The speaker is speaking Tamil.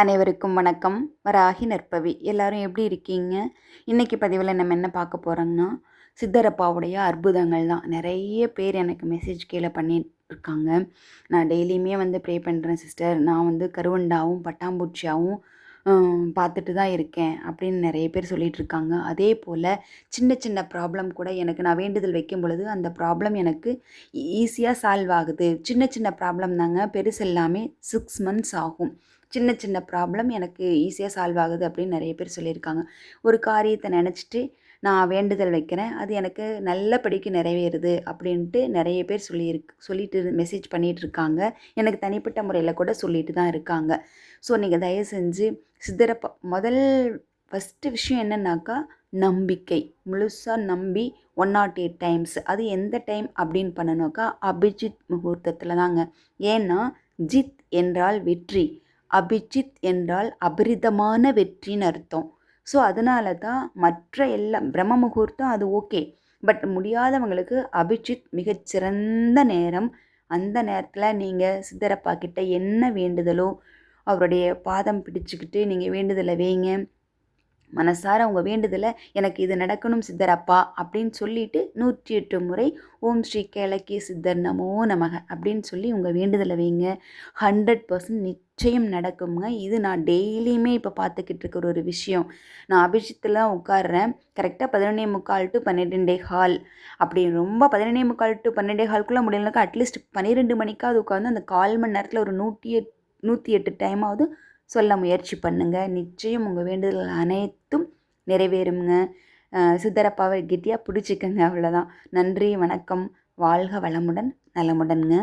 அனைவருக்கும் வணக்கம். வராகி நற்பவி. எல்லாரும் எப்படி இருக்கீங்க? இன்றைக்கி பதிவில் நம்ம என்ன பார்க்க போகிறோங்கன்னா சித்தரப்பாவுடைய அற்புதங்கள் தான். நிறைய பேர் எனக்கு மெசேஜ் கீழே பண்ணிட்டு இருக்காங்க நான் டெய்லியுமே வந்து ப்ரே பண்ணுறேன் சிஸ்டர் நான் வந்து கருவண்டாவும் பட்டாம்பூச்சியாகவும் பார்த்துட்டு தான் இருக்கேன் அப்படின்னு நிறைய பேர் சொல்லிட்டு இருக்காங்க. அதே போல் சின்ன சின்ன ப்ராப்ளம் கூட எனக்கு நான் வேண்டுதல் வைக்கும் பொழுது அந்த ப்ராப்ளம் எனக்கு e-, ஈஸியாக சால்வ் ஆகுது. சின்ன சின்ன ப்ராப்ளம் தாங்க. பெருசு எல்லாமே சிக்ஸ் மந்த்ஸ் ஆகும். சின்ன சின்ன ப்ராப்ளம் எனக்கு ஈஸியாக சால்வ் ஆகுது அப்படின்னு நிறைய பேர் சொல்லியிருக்காங்க. ஒரு காரியத்தை நினச்சிட்டு நான் வேண்டுதல் வைக்கிறேன். அது எனக்கு நல்லபடிக்கு நிறைவேறுது அப்படின்ட்டு நிறைய பேர் சொல்லியிருக்கு சொல்லிட்டு மெசேஜ் பண்ணிகிட்டு இருக்காங்க எனக்கு தனிப்பட்ட முறையில் கூட சொல்லிட்டு தான் இருக்காங்க. ஸோ நீங்கள் தயவு செஞ்சு சித்தரப்ப முதல் ஃபஸ்ட்டு விஷயம் என்னன்னாக்கா நம்பிக்கை. முழுசாக நம்பி ஒன் நாட் எயிட் டைம்ஸ் அது எந்த டைம் அப்படின்னு பண்ணணுக்கா அபிஜித் முகூர்த்தத்தில் தாங்க. ஏன்னா ஜித் என்றால் வெற்றி. அபிஜித் என்றால் அபரிதமான வெற்றின்னு அர்த்தம். ஸோ அதனால தான் மற்ற எல்லாம் பிரம்ம முகூர்த்தம் அது ஓகே பட் முடியாதவங்களுக்கு அபிஜித் மிகச்சிறந்த நேரம். அந்த நேரத்தில் நீங்கள் சித்தரப்பா கிட்ட என்ன வேண்டுதலோ அவருடைய பாதம் பிடிச்சிக்கிட்டு நீங்கள் வேண்டுதலை வைங்க. மனசார உங்கள் வேண்டுதலை எனக்கு இது நடக்கணும் சித்தரப்பா அப்படின்னு சொல்லிட்டு நூற்றி எட்டு முறை ஓம் ஸ்ரீ கேளக்கிய சித்தர் நமோ நமக அப்படின்னு சொல்லி உங்கள் வேண்டுதலை வைங்க. ஹண்ட்ரட் பர்சன்ட் நிச்சயம் நடக்குங்க இது நான் டெய்லியுமே இப்போ பார்த்துக்கிட்டு இருக்கிற ஒரு விஷயம். நான் அபிஷேகத்தில் உட்காடுறேன் கரெக்டாக பதினொன்னே முக்கால் டு பன்னிரெண்டே ஹால் அப்படி ரொம்ப பதினொன்னே முக்கால் டு பன்னெண்டே ஹால்குள்ளே முடியலனாக்கா அட்லீஸ்ட் பன்னிரெண்டு மணிக்காவது உட்காந்து அந்த கால் மணி நேரத்தில் ஒரு நூற்றி எட் நூற்றி எட்டு டைமாவது சொல்ல முயற்சி பண்ணுங்க. நிச்சயம் உங்கள் வேண்டுதல் அனைத்தும் நிறைவேறுங்க சுதரப்பாவை சித்தரப்பாவை கெட்டியாக பிடிச்சிக்கங்க அவ்வளோதான் நன்றி வணக்கம். வாழ்க வளமுடன் நலமுடன்ங்க.